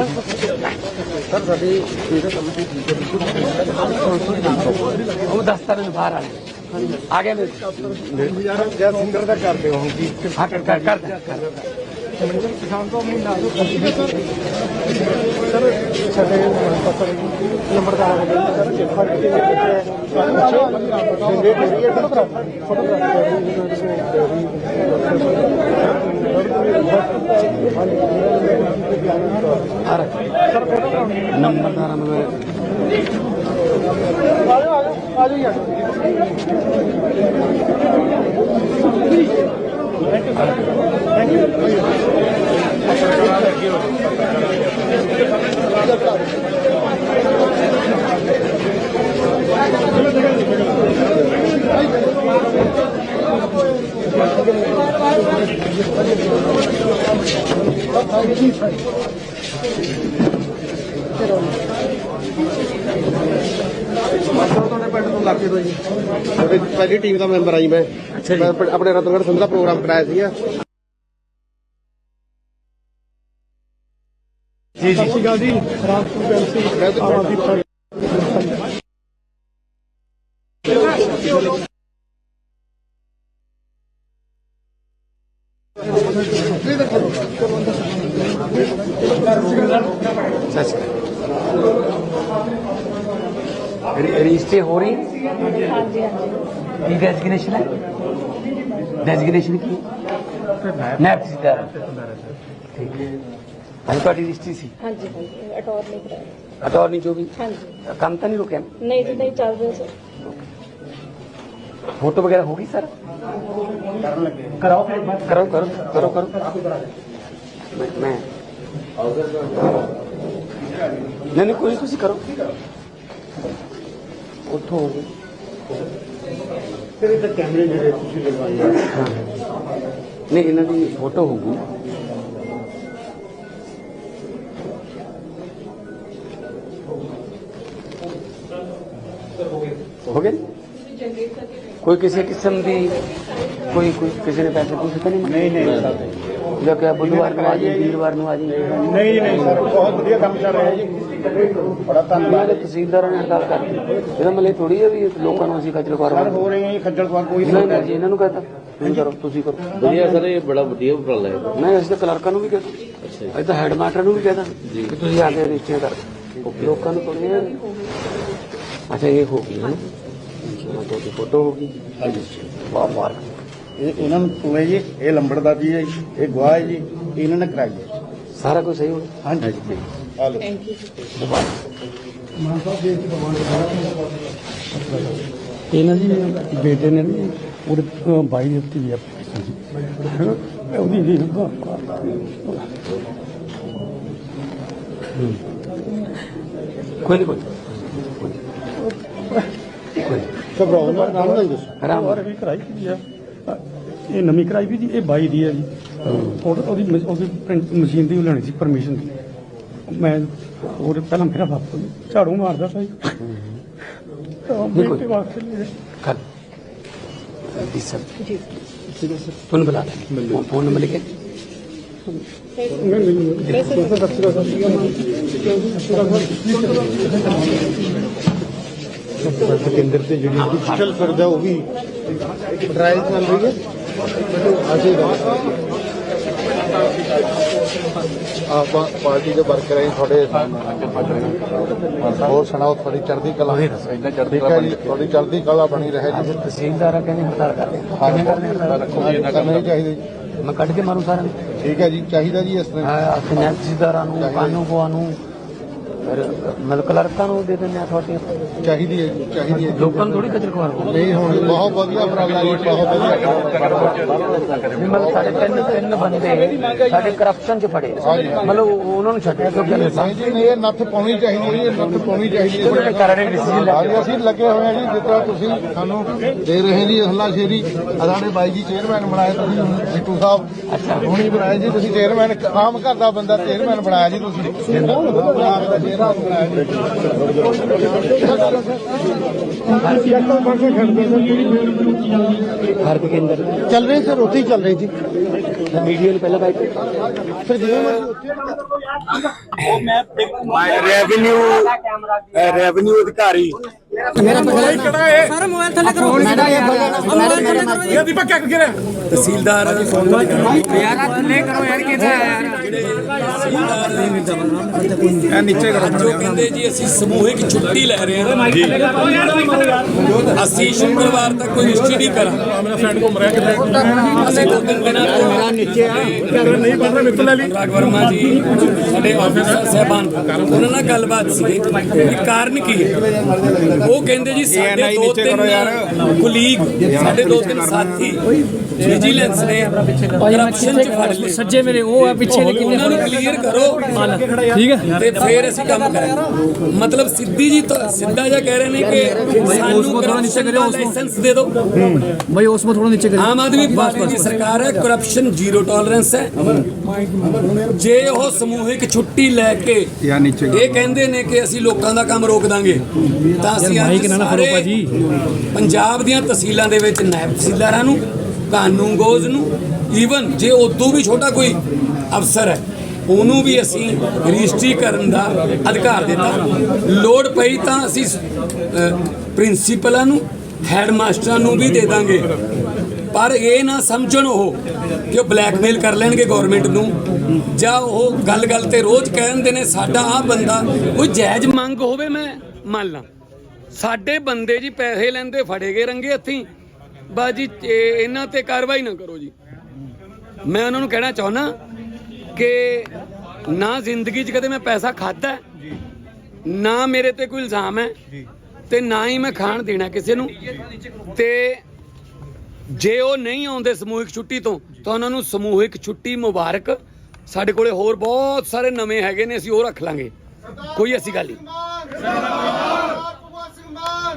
ਸਰ ਸਾਡੇ ਇਹਦਾ ਕੰਮ ਤੇ ਠੀਕ ਹੈ। ਬਿਲਕੁਲ ਉਹ ਦਸਤਾਰ ਨੂੰ ਬਾਹਰ ਆ ਗਏ ਆ ਗਿਆ ਮੇਰੇ
ਯਾਰ ਜੈ ਸਿੰਗਰ ਦਾ ਕਰਦੇ ਹੋ ਜੀ
ਹਾਂ ਕਰ ਕਰ ਕਰ। ਕਰ
ਕਿਸਾਨ ਤੋਂ ਮਹੀਨਾ ਤੋਂ ਸਰ ਸਾਡੇ ਪਸਰ ਨੰਬਰਦਾਰ ਹੋ ਗਏ ਸਰ ਫ਼ਰਕ ਕੀ ਹੈ ਜਨਰੇਟ ਹੋ ਰਹੀ ਹੈ ਫੋਟੋਗ੍ਰਾਫ
ਆ ਰੱਖ ਨੰਬਰਦਾਰਾਂ ਨੂੰ
ਤੁਹਾਡੇ ਪਿੰਡ ਤੋਂ ਲੱਗੇ ਤੋਂ ਜੀ ਤੁਹਾਡੀ ਪਹਿਲੀ ਟੀਮ ਦਾ ਮੈਂਬਰ ਆਈ ਮੈਂ। ਮੈਂ ਆਪਣੇ- ਆਪਣੇ ਰਤਨਗੜ੍ਹ ਸੰਧ ਦਾ ਪ੍ਰੋਗਰਾਮ ਕਰਾਇਆ ਸੀਗਾ। ਜੀ ਜੀ। ਸਤਿ ਸ਼੍ਰੀ ਅਕਾਲ ਜੀ। ਰਾਜਪੂਤ ਐਮਸੀ
ਸੱਚ ਰਜਿਸਟਰੀ ਹੋ ਰਹੀ? ਹਾਂਜੀ ਹਾਂਜੀ। ਕੀ ਡੈਜ਼ਿਗਨੇਸ਼ਨ ਹੈ? ਡੈਜ਼ਿਗਨੇਸ਼ਨ ਕੀ ਨੈਪ ਸੀ ਦਾ ਠੀਕ ਹੈ ਅੱਜ ਤੁਹਾਡੀ ਸੀ
ਹਾਂਜੀ ਹਾਂਜੀ ਅਟਾਰਨੀ ਕਰਾਇਆ
ਅਟਾਰਨੀ ਜੋ ਵੀ।
ਹਾਂਜੀ।
ਕੰਮ ਤਾਂ ਨਹੀਂ ਰੁਕਿਆ?
ਨਹੀਂ ਜੀ ਨਹੀਂ ਚੱਲ ਰਿਹਾ ਸਰ।
ਫੋਟੋ ਵਗੈਰਾ ਹੋ ਗਈ ਸਰ? ਕਰਾਓ ਕਰੋ ਕਰੋ ਕਰੋ ਕਰੋ ਮੈਂ। ਨਹੀਂ ਨਹੀਂ ਕੋਈ ਨੀ, ਤੁਸੀਂ ਕਰੋ। ਉੱਥੋਂ ਹੋ ਗਈ।
ਫਿਰ ਇਹ ਕੈਮਰੇ ਜਿਹੜੇ ਤੁਸੀਂ ਲਗਵਾਏ
ਹਾਂ। ਨਹੀਂ ਇਹਨਾਂ ਦੀ ਫੋਟੋ ਹੋਊਗੀ। ਹੋ ਗਏ? ਕੋਈ ਕਿਸੇ ਕਿਸਮ ਦੀ ਕੋਈ ਕੋਈ ਕਿਸੇ ਨੇ ਪੈਸੇ ਪੂਸੇ ਤਾਂ ਨਹੀਂ ਨਹੀਂ ਨਹੀਂ ਜਾਂ ਕਿ ਬੁੱਧਵਾਰ ਨੂੰ ਆ ਜੀ ਵੀਰਵਾਰ ਨੂੰ ਆ ਜੀ?
ਨਹੀਂ ਨਹੀਂ ਸਰ। ਬਹੁਤ ਵਧੀਆ ਕੰਮ ਚੱਲ ਰਿਹਾ ਜੀ। ਬੜਾ
ਇਹਨਾਂ ਦੇ ਤਹਿਸੀਲਦਾਰਾਂ ਨੇ ਹੜਤਾਲ ਕਰਤੀ ਇਹਦਾ ਮਤਲਬ ਥੋੜੀ ਹੈ ਵੀ ਲੋਕਾਂ ਨੂੰ ਅਸੀਂ ਖੱਜਲ ਖੁਆਰ
ਸਰ ਹੋ ਰਹੇ ਹੈ ਖੱਜਲ ਖੁਆਰ ਕੋਈ
ਨਹੀਂ ਨਹੀਂ। ਜੀ ਇਹਨਾਂ ਨੂੰ ਕਹਤਾ। ਤੁਸੀਂ ਕਰੋ ਤੁਸੀਂ ਕਰੋ।
ਵਧੀਆ ਸਰ ਇਹ ਬੜਾ ਵਧੀਆ ਉਪਰਾਲਾ ਹੈ।
ਮੈਂ ਅਸੀਂ ਤਾਂ ਕਲਰਕਾਂ ਨੂੰ ਵੀ ਕਹਤਾ। ਅਸੀਂ ਤਾਂ ਹੈਡ ਮਾਸਟਰ ਨੂੰ ਵੀ ਕਹਤਾ ਕਿ ਤੁਸੀਂ ਆ ਕੇ ਰਜਿਸਟਰ ਕਰ। ਲੋਕਾਂ ਨੂੰ ਥੋੜੀ ਅੱਛਾ ਇਹ ਹੋ ਗਈ ਹੈ ਨਾ। ਤੁਹਾਡੀ ਫੋਟੋ ਹੋ ਗਈ। ਵਾਹ ਵਾਹ।
ਇਹ ਇਹਨਾਂ ਨੂੰ ਪੂਏ ਜੀ ਇਹ ਲੰਬੜਦਾਰ ਜੀ ਹੈ ਜੀ, ਇਹ ਗਵਾਹ ਹੈ ਜੀ ਇਹਨਾਂ ਨੇ ਕਰਾਈ ਹੈ।
ਸਾਰਾ ਕੁਝ ਸਹੀ ਹੋ ਗਿਆ
ਹਾਂਜੀ। ਆ ਲਓ
ਇਹਨਾਂ ਦੀ ਬੇਟੇ ਨੇ ਨਾ ਉਹਦੇ ਬਾਈ ਦੇ ਉੱਤੇ ਵੀ application ਸੀ ਉਹਦੀ ਜੀ
ਕੋਈ ਨਹੀਂ ਕੋਈ
ਘਬਰਾਓ ਨਾ ਨਾਮ ਨਹੀਂ ਦੱਸੋ।
ਆਰਾਮ
ਹੋਰ ਵੀ ਕਰਾਈ ਵੀ ਆ। ਇਹ ਨਵੀਂ ਕਰਾਈ ਵੀ ਜੀ ਇਹ ਬਾਈ ਦੀ ਹੈ ਜੀ। ਉਹ- ਉਹਦੀ ਉਹਦੀ ਪ੍ਰਿੰਟ ਮਸ਼ੀਨ ਦੀ ਉਹ ਲੈਣੀ ਸੀ ਪਰਮਿਸ਼ਨ ਮੈਂ ਹੋਰ ਪਹਿਲਾਂ ਮੇਰਾ ਬਾਪੂ ਝਾੜੂ ਮਾਰਦਾ ਸੀ। ਕੱਲ
ਜੀ ਸਰ। ਜੀ ਤੁਹਾਨੂੰ ਬੁਲਾ ਲੈ ਫੋਨ ਨੰਬਰ ਲਿਖੇ
ਕੇਂਦਰ ਤੇ ਜਿਹੜੀ ਡਿਜੀਟਲ ਫਰਦ ਹੈ ਉਹ ਵੀ ਟ੍ਰਾਇਲ ਚੱਲ ਰਹੀ ਹੈ। ਅਜੇ ਪਾਰਟੀ ਦੇ ਵਰਕਰ ਆਏ ਤੁਹਾਡੇ ਹੋਰ ਸੁਣਾਓ ਤੁਹਾਡੀ ਚੜ੍ਹਦੀ ਕਲਾ। ਚੜ੍ਹਦੀ ਕਲਾ ਤੁਹਾਡੀ ਚੜ੍ਹਦੀ ਕਲਾ ਬਣੀ ਰਹੇ ਜੀ।
ਤਹਿਸੀਲਦਾਰ ਕਹਿੰਦੇ
ਹੜਤਾਲ ਕਰਦੇ ਹਾਂ
ਮੈਂ ਕੱਢ ਕੇ ਮਾਰੂ ਸਾਰਿਆਂ
ਠੀਕ ਹੈ ਜੀ ਚਾਹੀਦਾ ਜੀ ਇਸ ਤਰ੍ਹਾਂ।
ਹਾਂ ਫਾਈਨੈਂਸ ਨੂੰ ਕਾਨੂੰਗੋਆਂ ਨੂੰ ਮਤਲਬ ਕਲਰਕਾਂ ਨੂੰ ਦੇ ਦਿੰਦੇ ਆ ਤੁਹਾਡੇ
ਚਾਹੀਦੀ ਹੈ ਜੀ ਚਾਹੀਦੀ ਹੈ ਜੀ।
ਲੋਕਾਂ ਨੂੰ ਥੋੜੀ ਕਦਰ ਖਵਾਰ
ਨਹੀਂ ਹੁਣ ਬਹੁਤ ਵਧੀਆ ਉਪਰਾਲਾ ਜੀ ਬਹੁਤ ਵਧੀਆ।
ਵੀ ਮਤਲਬ ਸਾਡੇ ਤਿੰਨ ਤਿੰਨ ਬੰਦੇ ਸਾਡੇ ਕਰਪਸ਼ਨ ਚ ਫੜੇ। ਮਤਲਬ ਉਹਨਾਂ ਨੂੰ ਛੱਡਿਆ ਕਿਉਂਕਿ
ਨਹੀਂ ਜੀ ਨਹੀਂ ਇਹ ਨੱਥ ਪਾਉਣੀ ਚਾਹੀਦੀ ਹੈ ਜੀ, ਇਹ ਨੱਥ ਪਾਉਣੀ ਚਾਹੀਦੀ ਹੈ।
ਉਹਨੇ ਕਰ ਰਹੇ decision ਲੈ
ਹਾਂਜੀ ਅਸੀਂ ਲੱਗੇ ਹੋਏ ਹਾਂ ਜੀ ਤਰ੍ਹਾਂ ਤੁਸੀਂ ਸਾਨੂੰ ਦੇ ਰਹੇ ਜੀ ਹੱਲਾ ਸ਼ੇਰੀ। ਸਾਡੇ ਬਾਈ ਜੀ ਚੇਅਰਮੈਨ ਬਣਾਏ ਤੁਸੀਂ ਹੁਣ ਸਿੱਟੂ ਸਾਹਿਬ ਹੁਣੀ ਬਣਾਏ ਜੀ ਤੁਸੀਂ ਚੇਅਰਮੈਨ ਆਮ ਘਰ ਦਾ ਬੰਦਾ ਚੇਅਰਮੈਨ ਬਣਾਇਆ ਜੀ ਤੁਸੀਂ। ਆਮ ਦਾ ਚੇਅਰਮੈਨ ਬਣਾਇਆ ਜੀ।
भारत के अंदर
चल रहे सर होते ही चल रही थी
मीडिया ने पहला बाइक
सर
रेवेन्यू रेवेन्यू अधिकारी ਯਾਰ ਥੱਲੇ ਕਰੋ ਯਾਰ
ਨੀਚੇ ਕਰੋ
ਜੋ ਕਹਿੰਦੇ ਜੀ ਅਸੀਂ ਸਮੂਹਿਕ ਛੁੱਟੀ ਲੈ ਰਹੇ ਹਾਂ। ਜੀ। ਅਸੀਂ ਸ਼ੁੱਕਰਵਾਰ ਤੱਕ ਕੋਈ ਨਿਸ਼ਚਿਤ ਨਹੀਂ ਕਰਾਂ ਮੇਰਾ ਫਰੈਂਡ ਘੁੰਮ ਰਿਹਾ ਅਸੀਂ ਦੋ ਤਿੰਨ ਦਿਨਾਂ ਤੋਂ ਮੇਰਾ ਨੀਚੇ ਆ। ਨਹੀਂ ਬਣ ਰਿਹਾ ਮੇਰੇ ਤੋਂ ਲੈ ਲਈ। ਰਾਗ ਵਰਮਾ ਜੀ ਸਾਡੇ ਆਫਿਸਰ ਸਹਿਬਾਨ। ਉਹਨਾਂ ਨਾਲ ਗੱਲਬਾਤ ਸੀ ਕਾਰਨ ਕੀ ਹੈ? ਉਹ ਕਹਿੰਦੇ ਜੀ ਸਾਡੇ ਦੋ ਤਿੰਨ। ਕੁਲੀਗ ਸਾਡੇ ਦੋ ਤਿੰਨ ਸਾਥੀ ਵਿਜੀਲੈਂਸ ਨੇ ਕਰਪਸ਼ਨ ਚ ਫੜ ਲਏ
ਸੱਜੇ ਮੇਰੇ ਉਹ ਆ ਪਿੱਛੇ ਨੇ ਕਿੰਨੇ
ਉਹਨਾਂ ਨੂੰ ਕਲੀਅਰ ਕਰੋ।
ਠੀਕ ਹੈ?
ਤੇ ਫਿਰ ਅਸੀਂ ਕੰਮ ਕਰਾਂਗੇ। ਮਤਲਬ ਸਿੱਧੀ ਜੀ ਤਾਂ ਸਿੱਧਾ ਜਿਹਾ ਕਹਿ ਰਹੇ ਨੇ ਕਿ ਸਾਨੂੰ
ਥੋੜ੍ਹਾ ਨੀਚੇ ਕਰਿਓ, ਉਸ ਨੂੰ।
ਲਾਇਸੈਂਸ ਦੇ ਦਿਓ।
ਭਾਈ ਉਸ ਨੂੰ ਥੋੜਾ ਨੀਚੇ ਕਰਿਓ।
ਆਮ ਆਦਮੀ ਪਾਰਟੀ ਦੀ ਸਰਕਾਰ ਹੈ ਕਰਪਸ਼ਨ ਜ਼ੀਰੋ ਟੋਲਰੈਂਸ ਹੈ। ਜੇ ਉਹ ਸਮੂਹਿਕ ਛੁੱਟੀ ਲੈ ਕੇ ਇਹ ਕਹਿੰਦੇ ਨੇ ਕਿ ਅਸੀਂ ਲੋਕਾਂ ਦਾ ਕੰਮ ਰੋਕ ਦਾਂਗੇ ਤਾਂ ਅਸੀਂ
ਮਾਈਕ ਨਾ ਨਾ ਫੜੋ ਭਾਜੀ।
ਪੰਜਾਬ ਦੀਆਂ ਤਹਿਸੀਲਾਂ ਦੇ ਵਿੱਚ ਨਾਇਬ ਤਹਿਸੀਲਦਾਰਾਂ ਨੂੰ ਕਾਨੂੰਗੋਜ਼ ਨੂੰ ਈਵਨ ਜੇ ਉਦੋਂ ਵੀ ਛੋਟਾ ਕੋਈ ਅਫਸਰ ਹੈ ਉਹਨੂੰ ਵੀ ਅਸੀਂ ਰਜਿਸਟਰੀ ਕਰਨ ਦਾ ਅਧਿਕਾਰ ਦਿੱਤਾ। ਲੋੜ ਪਈ ਤਾਂ ਅਸੀਂ ਪ੍ਰਿੰਸੀਪਲਾਂ ਨੂੰ ਹੈਡ ਮਾਸਟਰਾਂ ਨੂੰ ਵੀ ਦੇ ਦਾਂਗੇ। ਪਰ ਇਹ ਨਾ ਸਮਝਣ ਉਹ ਕਿ ਉਹ ਬਲੈਕਮੇਲ ਕਰ ਲੈਣਗੇ ਗਵਰਨਮੈਂਟ ਨੂੰ ਜਾਂ ਉਹ ਗੱਲ-ਗੱਲ ਤੇ ਰੋਜ਼ ਕਹਿੰਦੇ ਨੇ ਸਾਡਾ ਆ ਬੰਦਾ ਕੋਈ ਜਾਇਜ਼ ਮੰਗ ਹੋਵੇ ਮੈਂ ਮੰਨ ਲਾਂ। ਸਾਡੇ ਬੰਦੇ ਜੀ ਪੈਸੇ ਲੈਂਦੇ, ਫੜੇ ਗਏ ਰੰਗੇ ਹੱਥੀਂ। ਬਾਜੀ ਇਹਨਾਂ ਤੇ ਕਾਰਵਾਈ ਨਾ ਕਰੋ ਜੀ। ਮੈਂ ਉਹਨਾਂ ਨੂੰ ਕਹਿਣਾ ਚਾਹੁੰਦਾ ਕਿ ਨਾ ਜ਼ਿੰਦਗੀ 'ਚ ਕਦੇ ਮੈਂ ਪੈਸਾ ਖਾਦਾ ਨਾ ਮੇਰੇ ਤੇ ਕੋਈ ਇਲਜ਼ਾਮ ਹੈ ਤੇ ਨਾ ਹੀ ਮੈਂ ਖਾਣ ਦੇਣਾ ਕਿਸੇ ਨੂੰ। ਤੇ ਜੇ ਉਹ ਨਹੀਂ ਆਉਂਦੇ ਸਮੂਹਿਕ ਛੁੱਟੀ ਤੋਂ, ਤਾਂ ਉਹਨਾਂ ਨੂੰ ਸਮੂਹਿਕ ਛੁੱਟੀ ਮੁਬਾਰਕ। ਸਾਡੇ ਕੋਲੇ ਹੋਰ ਬਹੁਤ ਸਾਰੇ ਨਵੇਂ ਹੈਗੇ ਨੇ, ਅਸੀਂ ਉਹ ਰੱਖ ਲਾਂਗੇ। ਕੋਈ ਐਸੀ ਗੱਲ ਨਹੀਂ।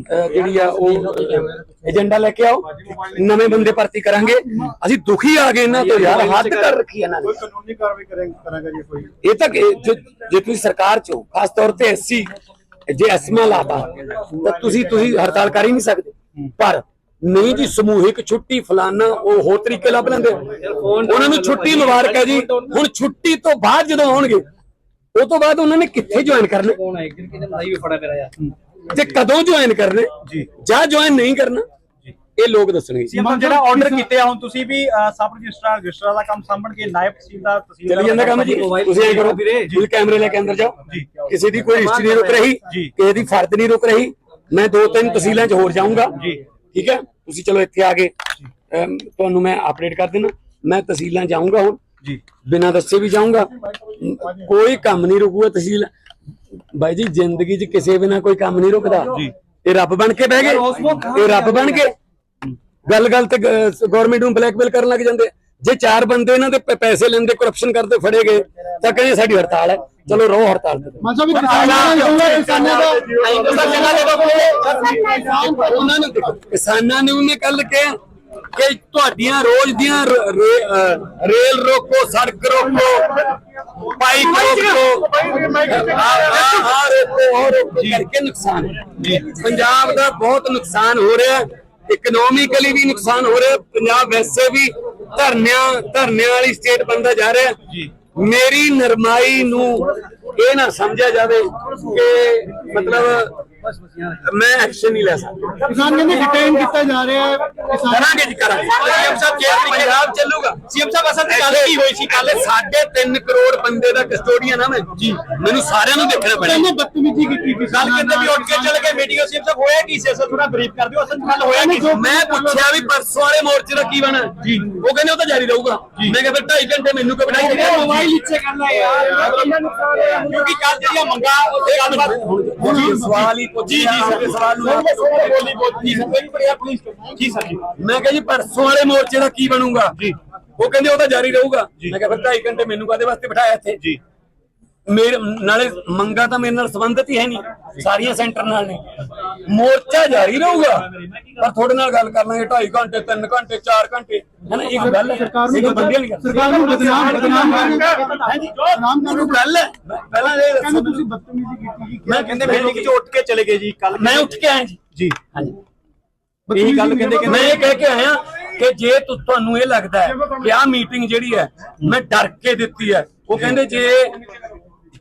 ਜਿਹੜੀ ਆ ਉਹ ਏਜੰਡਾ ਲੈ ਕੇ ਆਓ। ਨਵੇਂ ਬੰਦੇ ਭਰਤੀ ਕਰਾਂਗੇ। ਅਸੀਂ ਦੁਖੀ ਆ ਗਏ ਇਹਨਾਂ ਤੋਂ ਯਾਰ ਹੱਦ ਕਰ ਰੱਖੀ ਇਹਨਾਂ ਨੇ।
ਕਾਨੂੰਨੀ ਕਾਰਵਾਈ ਕਰਾਂਗਾ ਜੀ ਕੋਈ।
ਇਹ ਤਾਂ ਕਿ ਜੇ ਜੇ ਤੁਸੀਂ ਸਰਕਾਰ ਚੋਂ ਖਾਸ ਤੌਰ ਤੇ ਐਸਸੀ ਜੇ ਐਸਮਾ ਲਾਤਾ ਤਾਂ ਤੁਸੀਂ ਤੁਸੀਂ ਹੜਤਾਲ ਕਰ ਹੀ ਨਹੀਂ ਸਕਦੇ। ਪਰ ਨਹੀਂ ਜੀ ਸਮੂਹਿਕ ਛੁੱਟੀ ਫਲਾਨਾ ਉਹ ਹੋਰ ਤਰੀਕੇ ਲੱਭ ਲੈਂਦੇ ਉਹਨਾਂ ਨੂੰ ਛੁੱਟੀ ਮੁਬਾਰਕ ਹੈ ਜੀ। ਹੁਣ ਛੁੱਟੀ ਤੋਂ ਬਾਅਦ ਜਦੋਂ ਆਉਣਗੇ ਉਹ ਤੋਂ ਬਾਅਦ ਉਹਨਾਂ ਨੇ ਕਿੱਥੇ ਜੁਆਇਨ ਕਰਨਾ
ਕੌਣ ਹੈ ਕਿ ਕਿਤੇ ਮਲਾਈ ਫੜਾ ਮੇਰਾ ਯਾਰ
ਤੇ ਕਦੋਂ ਜੁਆਇਨ ਕਰਨੇ? ਜੀ। ਜਾਂ ਜੁਆਇਨ ਨਹੀਂ ਕਰਨਾ? ਇਹ ਲੋਕ ਦੱਸਣਗੇ
ਸੀਐਮ ਜਿਹੜਾ ਆਰਡਰ ਕੀਤੇ ਆ ਹੁਣ ਤੁਸੀਂ ਵੀ ਸਬ ਰਜਿਸਟਰਾਰ ਰਜਿਸਟਰਾਰ ਦਾ ਕੰਮ ਸਾਂਭਣ ਕੇ ਨਾਇਬ ਤਹਿਸੀਲਦਾਰ ਤਹਿਸੀਲਦਾਰ
ਚਲੀ ਜਾਂਦਾ ਕੰਮ ਜੀ। ਤੁਸੀਂ ਇਹ ਕਰੋ ਤੁਸੀਂ ਕੈਮਰੇ ਲੈ ਕੇ ਅੰਦਰ ਜਾਓ। ਕਿਸੇ ਦੀ ਕੋਈ ਹਿਸਟਰੀ ਨਹੀਂ ਰੁਕ ਰਹੀ ਕਿਸੇ ਦੀ ਫਰਦ ਨਹੀਂ ਰੁਕ ਰਹੀ। ਮੈਂ ਦੋ ਤਿੰਨ ਤਹਿਸੀਲਾਂ 'ਚ ਹੋਰ ਜਾਊਂਗਾ। ਠੀਕ ਹੈ? ਤੁਸੀਂ ਚਲੋ ਇੱਥੇ ਆ ਗਏ ਅਮ, ਤੁਹਾਨੂੰ ਮੈਂ ਅਪਡੇਟ ਕਰ ਦੇਣਾ ਮੈਂ ਤਹਿਸੀਲਾਂ ਜਾਊਂਗਾ ਹੁਣ। ਜੀ। ਬਿਨਾਂ ਦੱਸੇ ਵੀ ਜਾਊਂਗਾ। ਕੋਈ ਕੰਮ ਨਹੀਂ ਰੁਕੂਗਾ ਤਹਿਸੀਲ ਬਾਈ ਜੀ ਜ਼ਿੰਦਗੀ 'ਚ ਕਿਸੇ ਬਿਨਾਂ ਕੋਈ ਕੰਮ ਨਹੀਂ ਰੁਕਦਾ। ਇਹ ਰੱਬ ਬਣ ਕੇ ਬਹਿ ਗਏ। ਇਹ ਰੱਬ ਬਣ ਕੇ ਗੱਲ ਗੱਲ ਤੇ ਗਵਰਨਮੈਂਟ ਨੂੰ ਬਲੈਕਮੇਲ ਕਰਨ ਲੱਗ ਜਾਂਦੇ। ਜੇ ਚਾਰ ਬੰਦੇ ਇਹਨਾਂ ਦੇ ਪੈਸੇ ਲੈਂਦੇ ਕਰਪਸ਼ਨ ਕਰਦੇ ਫੜੇ ਗਏ ਤਾਂ ਕਹਿੰਦੇ ਸਾਡੀ ਹੜਤਾਲ ਹੈ। ਚਲੋ ਰਹੋ ਹੜਤਾਲ ਤੇ।
ਮਾਨਸਾ ਵੀ ਕਿਸਾਨਾਂ ਦਾ
ਉਹਨਾਂ ਨੂੰ ਦੇਖੋ, ਕਿਸਾਨਾਂ ਨੇ ਉਹਨੇ ਕੱਲ ਕਿਹਾ ਕਿ ਤੁਹਾਡੀਆਂ ਰੋਜ਼ ਦੀਆਂ ਰੇਲ ਰੋਕੋ ਸੜਕ ਰੋਕੋ ਪਾਈਪ ਰੋਕੋ। ਆ ਰੋਕੋ ਉਹ ਰੋਕੋ। ਕਰਕੇ ਨੁਕਸਾਨ। ਪੰਜਾਬ ਦਾ ਬਹੁਤ ਨੁਕਸਾਨ ਹੋ ਰਿਹਾ ਇਕਨੋਮਿਕਲੀ ਵੀ ਨੁਕਸਾਨ ਹੋ ਰਿਹਾ। ਪੰਜਾਬ ਵੈਸੇ ਵੀ ਧਰਨਿਆਂ ਧਰਨਿਆਂ ਵਾਲੀ ਸਟੇਟ ਬਣਦਾ ਜਾ ਰਿਹਾ ਮੇਰੀ ਨਰਮਾਈ ਨੂੰ ਇਹ ਨਾ ਸਮਝਿਆ ਜਾਵੇ ਕਿ ਮਤਲਬ ਮੈਂ ਐਕਸ਼ਨ ਨਹੀਂ ਲੈ ਸਕਦਾ।
ਕਿਸਾਨ ਕਹਿੰਦੇ ਡਿਟੇਨ ਕੀਤਾ ਜਾ ਰਿਹਾ ਹੈ।
ਕਰਾਂਗੇ ਜੀ ਕਰਾਂਗੇ। ਸੀਐਮ ਸਾਹਿਬ ਜੇ ਪੰਜਾਬ ਚੱਲੂਗਾ। ਸੀਐਮ ਸਾਹਿਬ ਅਸਲ ਤੇ ਗੱਲ ਕੀ ਹੋਈ ਸੀ? ਕੱਲ 3.5 ਕਰੋੜ ਬੰਦੇ ਦਾ ਕਸਟੋਡੀਅਨ ਆ ਮੈਂ। ਜੀ। ਮੈਨੂੰ ਸਾਰਿਆਂ ਨੂੰ ਦੇਖਣਾ ਪੈਣਾ।
ਕਹਿੰਦੇ ਬਦਤਮੀਜ਼ੀ ਕੀਤੀ ਕਿਸਾਨਾਂ
ਕਹਿੰਦੇ ਵੀ ਉੱਠ ਕੇ ਚੱਲ ਗਏ। ਮੀਟਿੰਗ ਸੀਐਮ ਸਾਹਿਬ ਹੋਇਆ ਕੀ ਸੀ? ਅਸਲ ਥੋੜਾ ਬਰੀਫ ਕਰ ਦਿਓ। ਅਸਲ ਗੱਲ ਹੋਇਆ ਕੀ
ਮੈਂ ਪੁੱਛਿਆ ਵੀ ਪਰਸੋਂ ਵਾਲੇ ਮੋਰਚੇ ਦਾ ਕੀ ਬਣਾ? ਜੀ। ਉਹ ਕਹਿੰਦੇ ਉਹ ਤਾਂ ਜਾਰੀ ਰਹੂਗਾ। ਮੈਂ ਕਿਹਾ ਫਿਰ 2.5 ਘੰਟੇ ਮੈਨੂੰ ਕਿਉਂ ਬਿਠਾਈ ਜਾਂਦੇ
ਮੋਬਾਈਲ ਇੱਥੇ ਕਰਨਾ ਯਾਰ। ਕਿਉਂਕਿ ਕੱਲ ਜਿਹੜੀਆਂ ਮੰਗਾ ਉਹ ਗੱਲਬਾਤ
ਹੁਣ ਸਵਾਲ ਹੀ
ਜੀ ਜੀ ਸਰ
ਸਵਾਲ ਨੂੰ ਆਪ-
ਬੋਲੀ ਬੋਲੀ ਜੀ ਸਰ ਇੱਕ ਬੜਿਆ ਪਲੀਜ਼ ਜੀ ਸਰ ਜੀ
ਮੈਂ ਕਿਹਾ ਜੀ ਪਰਸੋਂ ਵਾਲੇ ਮੋਰਚੇ ਦਾ ਕੀ ਬਣੂਗਾ? ਜੀ। ਉਹ ਕਹਿੰਦੇ ਉਹ ਤਾਂ ਜਾਰੀ ਰਹੂਗਾ। ਮੈਂ ਕਿਹਾ ਫਿਰ 2.5 ਘੰਟੇ ਮੈਨੂੰ ਕਾਦੇ ਵਾਸਤੇ ਬਿਠਾਇਆ ਇੱਥੇ? ਜੀ। ਮੇਰੇ ਨਾਲੇ ਮੰਗਾ ਤਾਂ ਮੇਰੇ ਨਾਲ ਸੰਬੰਧਿਤ ਹੀ ਹੈ ਨਹੀਂ ਸਾਰੀਆਂ ਸੈਂਟਰ ਨਾਲ ਨੇ। ਮੋਰਚਾ ਜਾਰੀ ਰਹੂਗਾ ਪਰ ਤੁਹਾਡੇ ਨਾਲ ਗੱਲ ਕਰ ਲਾਂਗੇ 2.5 ਘੰਟੇ 3 ਘੰਟੇ 4 ਘੰਟੇ। ਹੈ ਨਾ ਇੱਕ ਗੱਲ ਹੈ
ਸਰਕਾਰ ਨੂੰ ਸਰਕਾਰ ਨੂੰ ਬਦਨਾਮ ਬਦਨਾਮ
ਹਾਂਜੀ। ਮੈਨੂੰ ਗੱਲ ਹੈ। ਮੈਂ ਪਹਿਲਾਂ ਇਹ
ਕਹਿੰਦੇ ਤੁਸੀਂ ਬਦਤਮੀਜ਼ੀ ਕੀਤੀ ਜੀ।
ਮੈਂ
ਕਹਿੰਦੇ ਮੀਟਿੰਗ ਚ ਉੱਠ ਕੇ ਚਲੇ ਗਏ ਜੀ ਕੱਲ
ਮੈਂ ਉੱਠ ਕੇ ਆਇਆ ਜੀ।
ਜੀ।
ਹਾਂਜੀ।
ਇਹੀ ਗੱਲ ਕਹਿੰਦੇ
ਮੈਂ ਇਹ ਕਹਿ ਕੇ ਆਇਆ ਕਿ ਜੇ ਤੁਹਾਨੂੰ ਇਹ ਲੱਗਦਾ ਹੈ ਕਿ ਆਹ ਮੀਟਿੰਗ ਜਿਹੜੀ ਹੈ ਮੈਂ ਡਰ ਕੇ ਦਿੱਤੀ ਹੈ। ਉਹ ਕਹਿੰਦੇ ਜੇ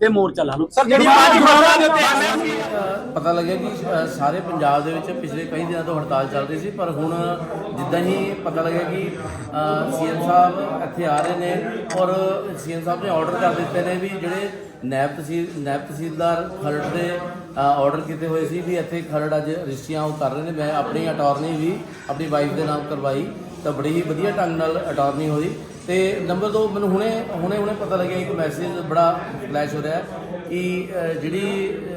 ਤੇ ਮੋਰਚਾ ਲਾ ਲਓ।
ਸਰ ਜਿਹੜੀ
ਪਤਾ ਲੱਗਿਆ ਕਿ ਅ, ਸਾਰੇ ਪੰਜਾਬ ਦੇ ਵਿੱਚ ਪਿਛਲੇ ਕਈ ਦਿਨਾਂ ਤੋਂ ਹੜਤਾਲ ਚੱਲ ਰਹੀ ਸੀ ਪਰ ਹੁਣ ਜਿੱਦਾਂ ਹੀ ਪਤਾ ਲੱਗਿਆ ਕਿ ਸੀਐਮ ਸਾਹਿਬ ਇੱਥੇ ਆ ਰਹੇ ਨੇ ਔਰ ਸੀਐਮ ਸਾਹਿਬ ਨੇ ਆਰਡਰ ਕਰ ਦਿੱਤੇ ਨੇ ਵੀ ਜਿਹੜੇ ਨਾਇਬ ਤਹਿਸੀਲ ਨਾਇਬ ਤਹਿਸੀਲਦਾਰ ਖਰੜ ਦੇ ਆਰਡਰ ਕੀਤੇ ਹੋਏ ਸੀ ਵੀ ਇੱਥੇ ਖਰੜ ਅੱਜ ਰਜਿਸਟਰੀਆਂ ਉਹ ਕਰ ਰਹੇ ਨੇ। ਮੈਂ ਆਪਣੀ ਅਟਾਰਨੀ ਵੀ ਆਪਣੀ ਵਾਈਫ ਦੇ ਨਾਮ ਕਰਵਾਈ ਤਾਂ ਬੜੀ ਹੀ ਵਧੀਆ ਢੰਗ ਨਾਲ ਅਟਾਰਨੀ ਹੋਈ। ਤੇ ਨੰਬਰ 2 ਮੈਨੂੰ ਹੁਣੇ ਹੁਣੇ ਹੁਣੇ ਪਤਾ ਲੱਗਿਆ ਇੱਕ ਮੈਸੇਜ ਬੜਾ ਫਲੈਸ਼ ਹੋ ਰਿਹਾ ਕਿ ਜਿਹੜੀ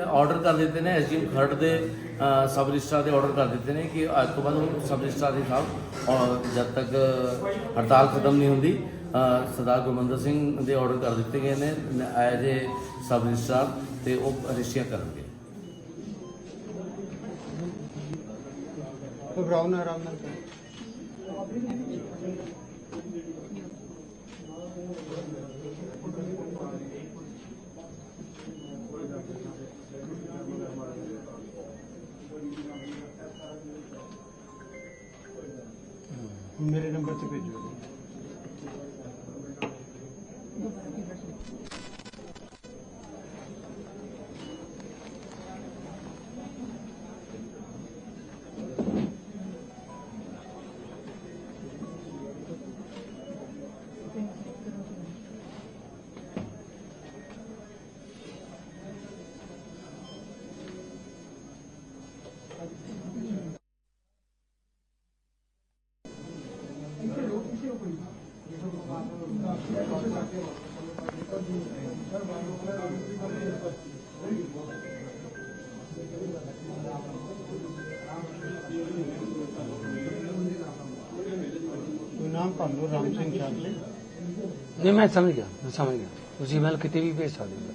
ਆਰਡਰ ਕਰ ਦਿੱਤੇ ਨੇ ਐਸਡੀਐਮ ਖਰੜ ਦੇ ਸਬ ਰਜਿਸਟਰਾਰ ਦੇ ਆਰਡਰ ਕਰ ਦਿੱਤੇ ਨੇ ਕਿ ਅੱਜ ਤੋਂ ਬਾਅਦ ਸਬ ਰਜਿਸਟਰਾਰ ਦੇ ਸਾਹਿਬ ਜਦ ਤੱਕ ਹੜਤਾਲ ਖਤਮ ਨਹੀਂ ਹੁੰਦੀ ਸਰਦਾਰ ਗੁਰਮੰਦਰ ਸਿੰਘ ਦੇ ਆਰਡਰ ਕਰ ਦਿੱਤੇ ਗਏ ਨੇ ਐਜ਼ ਏ ਸਬ ਰਜਿਸਟਰਾਰ ਤੇ ਉਹ ਰਜਿਸਟਰੀਆਂ ਕਰਨਗੇ।
ਘਬਰਾਓ ਆਰਾਮ ਨਾਲ।
ਮੇਰੇ ਨੰਬਰ ਤੇ ਭੇਜੋ ਨਾਮ ਪਾਲੋ ਰਾਮ ਸਿੰਘ ਚਾਕਲੇ
ਨਹੀਂ ਮੈਂ ਸਮਝ ਗਿਆ ਮੈਂ ਸਮਝ ਗਿਆ ਤੁਸੀਂ ਈਮੇਲ ਕਿਤੇ ਵੀ ਭੇਜ ਸਕਦੇ ਹੋ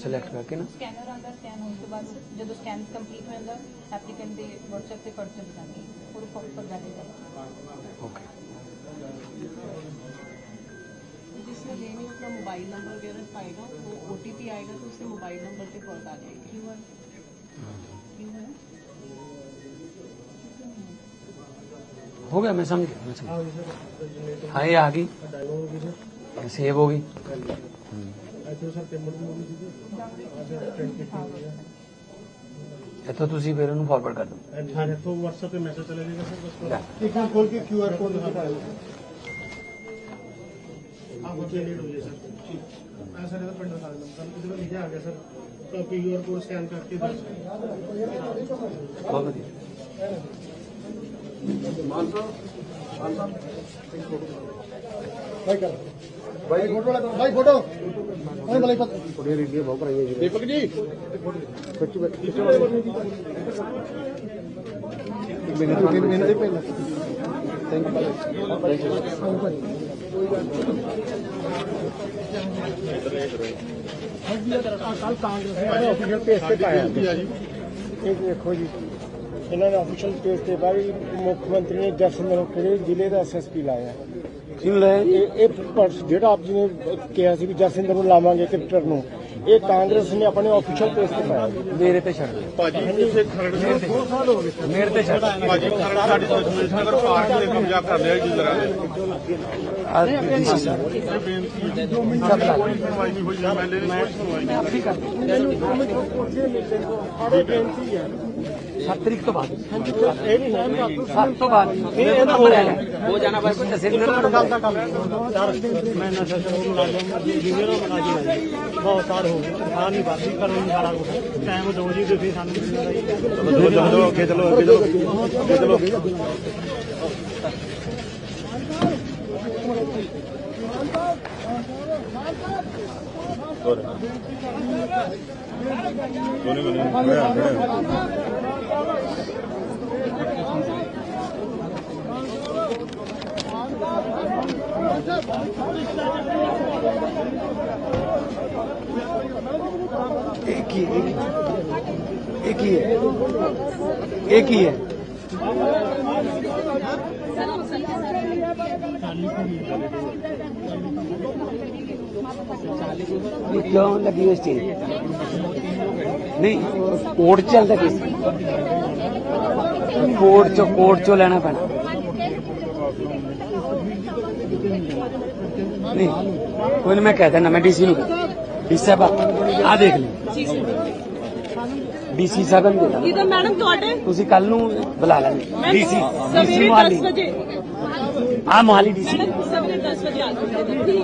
ਸਿਲੈਕਟ ਕਰਕੇ ਨਾ
ਸਕੈਨਰ ਆਂਦਾ ਸਕੈਨ ਹੋਣ ਤੋਂ ਬਾਅਦ ਜਦੋਂ ਸਕੈਨ ਕੰਪਲੀਟ ਹੋ ਜਾਂਦਾ ਐਪਲੀਕੈਂਟ ਦੇ WhatsApp ਤੇ ਪਰਚਾ ਦਿਖਾਉਂਦੇ ਉਹ ਪ੍ਰੋਪਰ ਵੈਲਿਡ ਹੈ
ਓਕੇ
जिसने लेनी अपना मोबाइल नंबर वगैरह पाएगा वो ओटीपी आएगा तो उससे मोबाइल नंबर पे कॉल आ जाएगी। क्यों है
हो गया मैं समझ गया मैं समझ गया। हाँ ये आ गई। सेव हो ਤਾਂ ਤੁਸੀਂ ਫਿਰ ਉਹਨੂੰ ਫਾਰਵਰਡ ਕਰ ਦਿਓ।
ਹਾਂ ਤੋਂ WhatsApp ਤੇ ਮੈਸੇਜ ਚਲੇ ਜਾਏਗਾ ਸਰ ਬਸ
ਲੈ।
ਇੱਕ ਖੋਲ ਕੇ QR ਕੋਡ ਦਿਖਾ
ਆਪ ਉੱਥੇ ਲੀਡ ਹੋ ਜਾਏ ਸਰ। ਮੈਂ ਸਾਡੇ ਦਾ ਪਿੰਡ ਦਾ ਨਾਮ ਤੁਹਾਨੂੰ ਕਿਤੇ ਲਿਖਿਆ ਆ ਗਿਆ ਸਰ। QR ਕੋਡ ਸਕੈਨ ਕਰਕੇ ਦੱਸ
ਬਹੁਤ ਵਧੀਆ।
ਭਾਈ ਫੋਟੋ ਵਾਲਾ ਭਾਈ ਫੋਟੋ। ਉਹਨੇ ਬਲੇ ਪਤ ਥੋੜੀ ਰੀਡੀਓ ਬਹੁਤ ਕਰਾਈ ਹੈ। ਦੀਪਕ ਜੀ। ਬੱਚੀ ਬੱਚੀ ਮੈਨੂੰ ਤਿੰਨ ਮਹੀਨੇ ਦੇ ਪਹਿਲਾਂ ਥੈਂਕ ਕੱਲ ਕਾਂਗਰਸ ਨੇ ਆਫੀਸ਼ੀਅਲ ਪੇਜ ਤੇ ਪਾਇਆ ਇਹ ਦੇਖੋ ਜੀ ਇਹਨਾਂ ਨੇ ਆਫੀਸ਼ੀਅਲ ਪੇਜ ਤੇ ਭਾਈ ਮੁੱਖ ਮੰਤਰੀ ਨੇ ਜਸਮਰ ਕਿਹੜੇ ਜ਼ਿਲ੍ਹੇ ਦਾ ਐਸਐਸਪੀ ਲਾਇਆ।
ਲੈ
ਇਹ ਇਹ ਪਰਸ ਜਿਹੜਾ ਆਪ ਜੀ ਨੇ ਕਿਹਾ ਸੀ ਵੀ ਜਸਿੰਦਰ ਨੂੰ ਲਾਵਾਂਗੇ ਕ੍ਰਿਕਟਰ ਨੂੰ ਇਹ ਕਾਂਗਰਸ ਨੇ ਆਪਣੇ ਆਫੀਸ਼ੀਅਲ ਪੇਜ ਤੇ ਪਾਇਆ
ਮੇਰੇ ਤੇ ਛੱਡ ਦਿਓ
ਭਾਜੀ ਇਸੇ ਖਰੜ ਦੇ ਦੋ ਸਾਲ ਹੋ ਗਏ
ਮੇਰੇ ਤੇ ਛੱਡ
ਭਾਜੀ ਖਰੜ ਸਾਡੀ ਦੁਸ਼ਮਣੀ ਨਗਰ ਪਾਰਕ ਨੇ ਕਬਜ਼ਾ ਕਰ ਲਿਆ ਜੁਜ਼ਰਾਂ ਨੇ
ਆ ਸਾਹਿਬ
ਦੋ ਮਿੰਟ
ਸਭ ਲਾ
ਕੋਈ ਸੁਣਵਾਈ ਨਹੀਂ ਹੋਈ ਐਮਐਲਏ ਨੇ ਸੁਣਵਾਈ ਨਹੀਂ ਸਾਡੇ ਬੇਨਤੀ ਹੈ
7 ਤਰੀਕ ਤੋਂ ਬਾਅਦ।
ਇਹ ਨਹੀਂ ਹੈ
ਸੱਤ ਤੋਂ ਬਾਅਦ। ਇਹ ਇਹਦਾ ਹੋ ਹੋ ਜਾਣਾ ਬਸ ਜਸਿੰਦਰ ਨੂੰ
ਗੱਲ ਦਾ ਕੰਮ ਮੈਂ ਨਸ਼ਾ ਸ਼ੁਰੂ ਮੁਲਾਜ਼ਮ ਜੂਨੀਅਰ ਮੁਲਾਜ਼ਮ ਬਹੁਤ ਸਾਲ ਹੋ ਗਏ ਆ ਨਹੀਂ ਬਾਦੀ ਕਰਨ ਨੂੰ ਸਾਰਾ ਕੁਝ ਟਾਈਮ ਦੋ ਜੀ ਤੁਸੀਂ ਸਾਨੂੰ ਚਲੋ ਚਲੋ ਅੱਗੇ ਚਲੋ ਅੱਗੇ ਚਲੋ। ਅੱਗੇ ਚਲੋ।
ਇਹ ਕੀ ਇਹ ਕੀ ਹੈ ਇਹ ਕੀ ਹੈ ਇਹ ਕਿਉਂ ਲੱਗੀ ਹੋਈ ਸਟੇਜ ਨਹੀਂ ਕੋਰਟ ਚੱਲਦਾ ਕਿਸ ਕੋਰਟ ਚੋਂ ਕੋਰਟ ਚੋਂ ਲੈਣਾ ਪੈਣਾ ਨਹੀਂ ਕੋਈ ਨਹੀਂ ਮੈਂ ਕਹਿ ਦਿੰਦਾ ਮੈਂ ਡੀਸੀ ਨੂੰ ਡੀਸੀ ਸਾਹਿਬ ਆ ਦੇਖ ਲੈ ਡੀਸੀ ਸਾਹਿਬ ਨੂੰ ਦੇ ਦਾਂ।
ਇਹ ਤਾਂ ਮੈਡਮ ਤੁਹਾਡੇ
ਤੁਸੀਂ ਕੱਲ ਨੂੰ ਬੁਲਾ ਲੈਣਾ
ਮੈਂ
ਡੀਸੀ ਡੀਸੀ
ਸਵੇਰੇ 10
ਮੁਹਾਲੀ
ਵਜੇ
ਆ ਮੁਹਾਲੀ ਡੀਸੀ
ਮੈਡਮ ਸਵੇਰੇ 10 ਵਜੇ ਆ ਜਾਊਂਗੀ